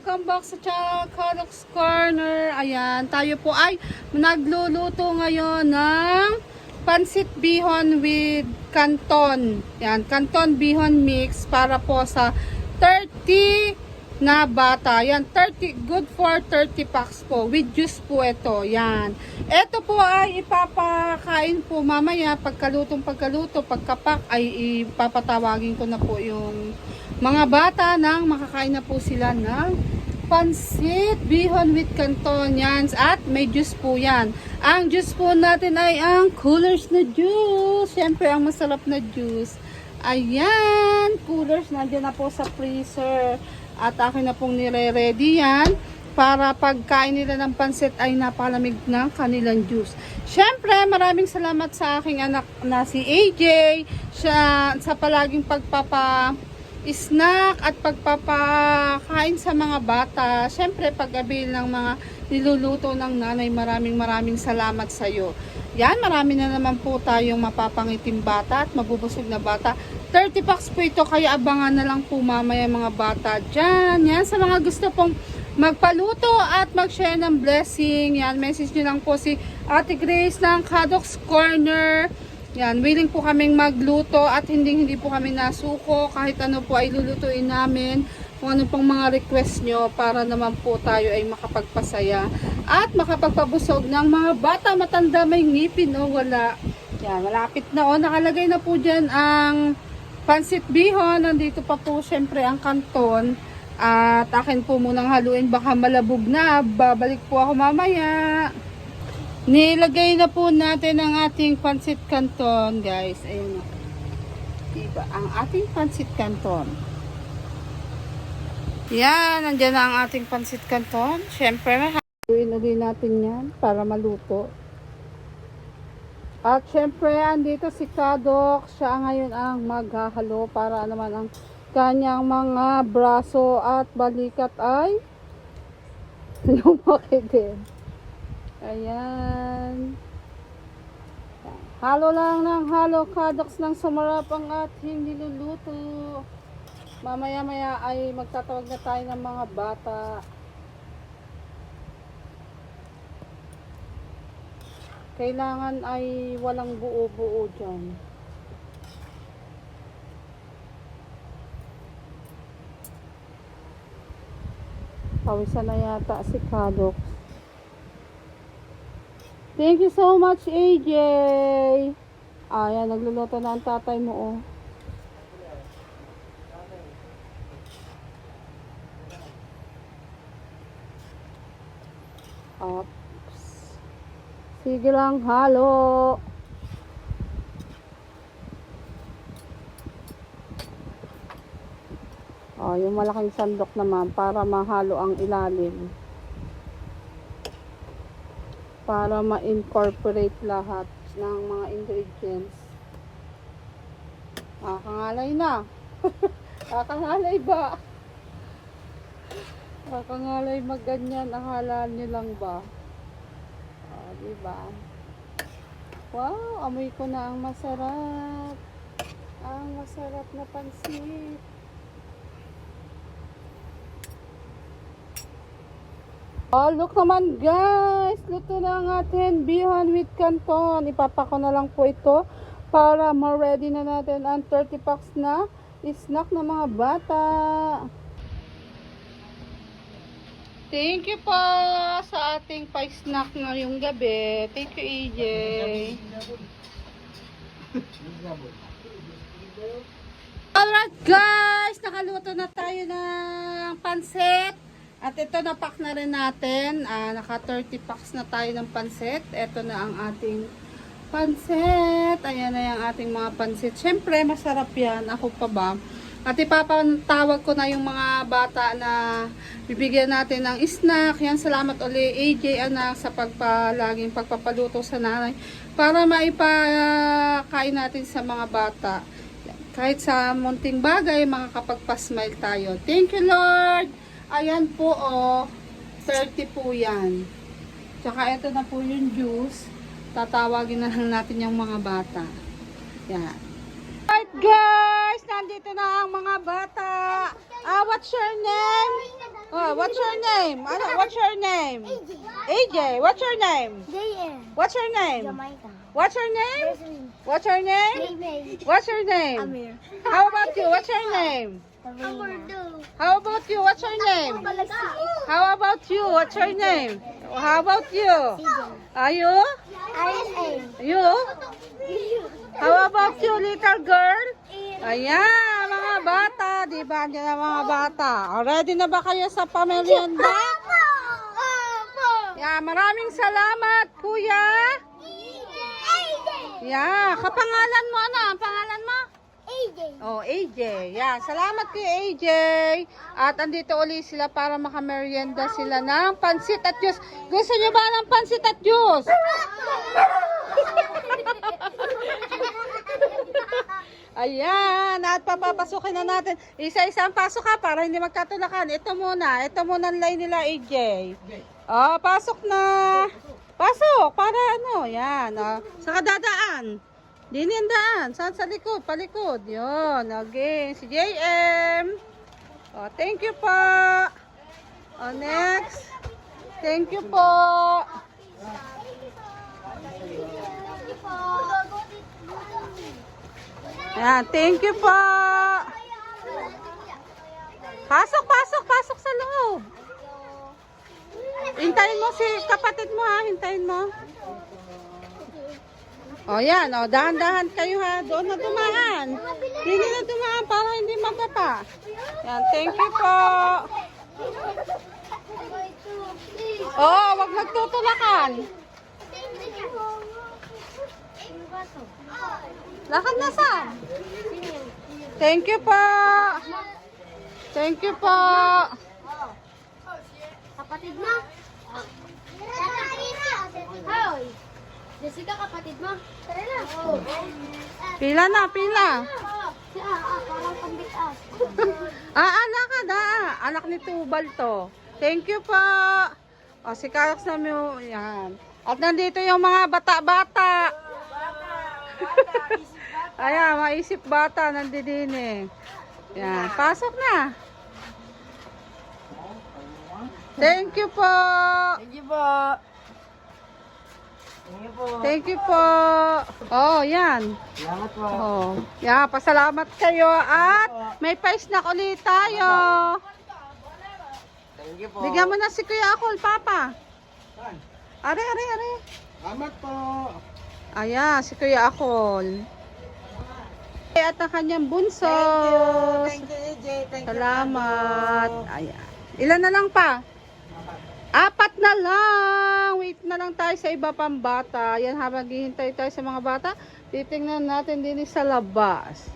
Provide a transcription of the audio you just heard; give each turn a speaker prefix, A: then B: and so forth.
A: Welcome back sa Carlos Corner. Ayan, tayo po ay nagluluto ngayon ng pansit bihon with canton. Ayan, canton bihon mix para po sa 30 na bata. Yan, 30, good for 30 packs po. With juice po ito. Yan. Ito po ay ipapakain po mamaya. Pagkalutong pagkaluto, pagkapak ay ipapatawagin ko na po yung mga bata nang makakain na po sila ng pansit, bihon with canton. Yan. At may juice po yan. Ang juice po natin ay ang coolers na juice. Siyempre, ang masarap na juice. Ayan, coolers nandiyan na po sa freezer. At akin na pong nire-ready yan para pagkain nila ng pansit ay napalamig ng kanilang juice. Siyempre, maraming salamat sa aking anak na si AJ siya, sa palaging pagpapa snack at pagpapakain sa mga bata. Siyempre, pag-abil ng mga niluluto ng nanay, maraming maraming salamat sa iyo. Yan, marami na naman po tayong mapapangitim bata at mabubusog na bata. 30 packs po ito, kaya abangan na lang po mamaya mga bata dyan. Yan, sa mga gusto pong magpaluto at mag-share ng blessing. Yan, message nyo lang po si Ate Grace ng Cadox Corner. Yan, willing po kaming magluto at hindi hindi po kami nasuko. Kahit ano po ay lulutuin namin. Kung ano pong mga request nyo para naman po tayo ay makapagpasaya at makapagpabusog ng mga bata matanda may ngipin o wala. Yan, malapit na o. Nakalagay na po dyan ang pansit bihon. Nandito pa po syempre ang kanton. At akin po munang haluin. Baka malabog na. Babalik po ako mamaya. Nilagay na po natin ang ating pansit canton, guys. Ayun. Diba? Ang ating pansit canton. Yan, nandiyan na ang ating pansit canton. Siyempre, haluin ulit natin yan para maluto. At syempre, andito si Kadok. Siya ngayon ang maghahalo para naman ang kanyang mga braso at balikat ay lumaki din. Ayan. Halo lang ng halo kadoks ng sumarap ang ating niluluto. Mamaya-maya ay magtatawag na tayo ng mga bata. Kailangan ay walang buo-buo dyan. Pawisan na yata si Kadox. Thank you so much, AJ. Ayan, nagluluto na ang tatay mo, oh. Ops. Sige lang, halo. Oh, yung malaking sandok naman para mahalo ang ilalim. Para ma-incorporate lahat ng mga ingredients. Kakangalay na. Kakangalay ba? Kakangalay magganyan. Akala nyo lang ba? Oh, diba? Wow, amoy ko na ang masarap. Ang masarap na pansit. Oh, look naman guys. Luto na ang ating bihon with canton. Ipapako na lang po ito para ma-ready na natin ang 30 packs na snack ng mga bata. Thank you po sa ating pa-snack ngayong gabi. Thank you, EJ. Alright guys, nakaluto na tayo ng pansit. At ito na-pack na rin natin. Ah, naka 30 packs na tayo ng pansit. Ito na ang ating pansit. Ayan na yung ating mga pansit. Siyempre, masarap yan. Ako pa ba? At ipapatawag ko na yung mga bata na bibigyan natin ng snack. Yan, salamat uli AJ anak sa pagpalaging pagpapaluto sa nanay para maipakain natin sa mga bata. Kahit sa munting bagay, makakapagpa-smile tayo. Thank you, Lord! Ayan po, oh. 30 po yan. Tsaka ito na po yung juice. Tatawagin na lang natin yung mga bata. Yan. Alright guys, nandito na ang mga bata. Ah, what's your name? Oh, what's your name? Ano, what's your name? AJ. What's your name?
B: JM.
A: What's your name?
B: Jamaica.
A: What's your name? What's your name? What's your name?
B: Amir.
A: How about you? What's your name? How about you? What's your name? How about you? What's your name? How about you? Are you? You? How about you, little girl? Ayan, mga bata. Di ba? Diyan ang mga bata. Ready na ba kayo sa pamerienda? Yeah, maraming salamat, kuya. Yeah, kapangalan mo ano? Ang pangalan mo?
B: AJ.
A: Oh, AJ. Yan. Salamat kay AJ. At andito uli sila para makamerienda sila ng pansit at juice. Gusto nyo ba ng pansit at juice? Ayan. At papapasukin na natin. Isa-isang pasok ha para hindi magkatulakan. Ito muna. Ito muna ang line nila AJ. Oh, pasok na. Pasok. Para ano. Yan. Oh. Saka dadaan. Dini ang daan. Saan sa likod? Palikod. Yun. Okay. Si JM. Oh, thank you po. Oh, next. Thank you po. Yan. Thank you po. Pasok, pasok, pasok sa loob. Hintayin mo si kapatid mo ha. Hintayin mo. O yan, o dahan-dahan kayo ha. Doon na dumaan. Hindi na dumaan para hindi mababa. Yan, thank you po. Oh, wag magtutulakan. Lakad na sa. Thank you po. Thank you po.
B: Kapatid mo? Hoy! Jessica, kapatid mo? Tara na.
A: Pila na, pila.
B: Si ah, parang pambitas.
A: Anak ka da. Anak ni Tubal to. Thank you po. O, si Karox na mo. Yan. At nandito yung mga bata-bata. Ayan, maisip bata nandidin eh. Yan, pasok na. Thank you po.
C: Thank you po. Thank you po.
A: Thank you po. Oh, yan.
C: Salamat po.
A: Oh, yan, pasalamat kayo at may pa-snack ulit tayo.
C: Thank you po.
A: Bigyan mo na si Kuya Akol, Papa. Are, are, are.
C: Salamat po.
A: Ayan, si Kuya Akol. At ang kanyang bunso.
C: Thank you, AJ. Thank you.
A: Salamat. Ayan. Ilan na lang pa? Apat na lang. Wait na lang tayo sa iba pang bata. Yan habang hihintay tayo sa mga bata, titingnan natin din sa labas.